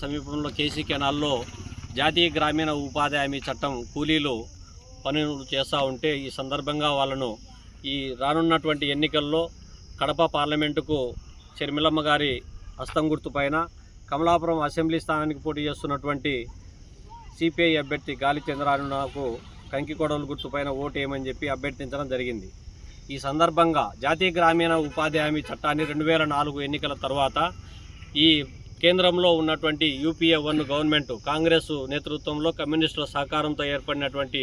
సమీపంలో కేసీ కెనాల్లో జాతీయ గ్రామీణ ఉపాధి హామీ చట్టం కూలీలు పనులు చేస్తూ ఉంటే ఈ సందర్భంగా వాళ్ళను ఈ రానున్నటువంటి ఎన్నికల్లో కడప పార్లమెంటుకు షర్మిలమ్మ గారి హస్తం గుర్తు పైన కమలాపురం అసెంబ్లీ స్థానానికి పోటీ చేస్తున్నటువంటి సిపిఐ అభ్యర్థి గాలి చంద్రానుకు కంకికొడవలు గుర్తుపైన ఓటు వేయమని చెప్పి అభ్యర్థించడం జరిగింది. ఈ సందర్భంగా జాతీయ గ్రామీణ ఉపాధి హామీ చట్టాన్ని రెండు వేల నాలుగు ఎన్నికల తర్వాత ఈ కేంద్రంలో ఉన్నటువంటి యూపీఏ వన్ గవర్నమెంట్ కాంగ్రెస్ నేతృత్వంలో కమ్యూనిస్టుల సహకారంతో ఏర్పడినటువంటి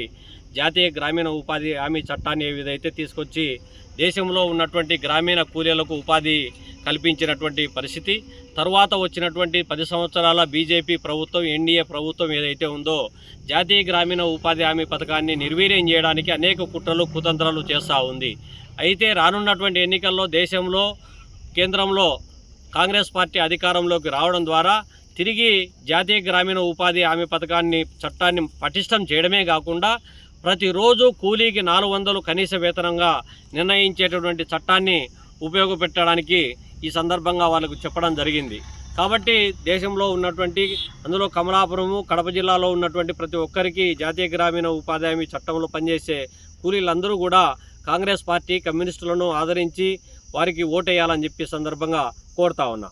జాతీయ గ్రామీణ ఉపాధి హామీ చట్టాన్ని ఏ విధైతే తీసుకొచ్చి దేశంలో ఉన్నటువంటి గ్రామీణ కూలీలకు ఉపాధి కల్పించినటువంటి పరిస్థితి తర్వాత వచ్చినటువంటి పది సంవత్సరాల బీజేపీ ప్రభుత్వం ఎన్డీఏ ప్రభుత్వం ఏదైతే ఉందో జాతీయ గ్రామీణ ఉపాధి హామీ పథకాన్ని నిర్వీర్యం చేయడానికి అనేక కుట్రలు కుతంత్రాలు చేస్తూ ఉంది. అయితే రానున్నటువంటి ఎన్నికల్లో దేశంలో కేంద్రంలో కాంగ్రెస్ పార్టీ అధికారంలోకి రావడం ద్వారా తిరిగి జాతీయ గ్రామీణ ఉపాధి హామీ పథకాన్ని చట్టాన్ని పటిష్టం చేయడమే కాకుండా ప్రతిరోజు కూలీకి నాలుగు వందలు కనీస వేతనంగా నిర్ణయించేటటువంటి చట్టాన్ని ఉపయోగపెట్టడానికి ఈ సందర్భంగా వాళ్ళకు చెప్పడం జరిగింది. కాబట్టి దేశంలో ఉన్నటువంటి అందులో కమలాపురము కడప జిల్లాలో ఉన్నటువంటి ప్రతి ఒక్కరికి జాతీయ గ్రామీణ ఉపాధి హామీ చట్టంలో పనిచేసే కూలీలందరూ కూడా కాంగ్రెస్ పార్టీ కమ్యూనిస్టులను ఆదరించి వారికి ఓటేయాలని చెప్పి సందర్భంగా કોરતાઓના.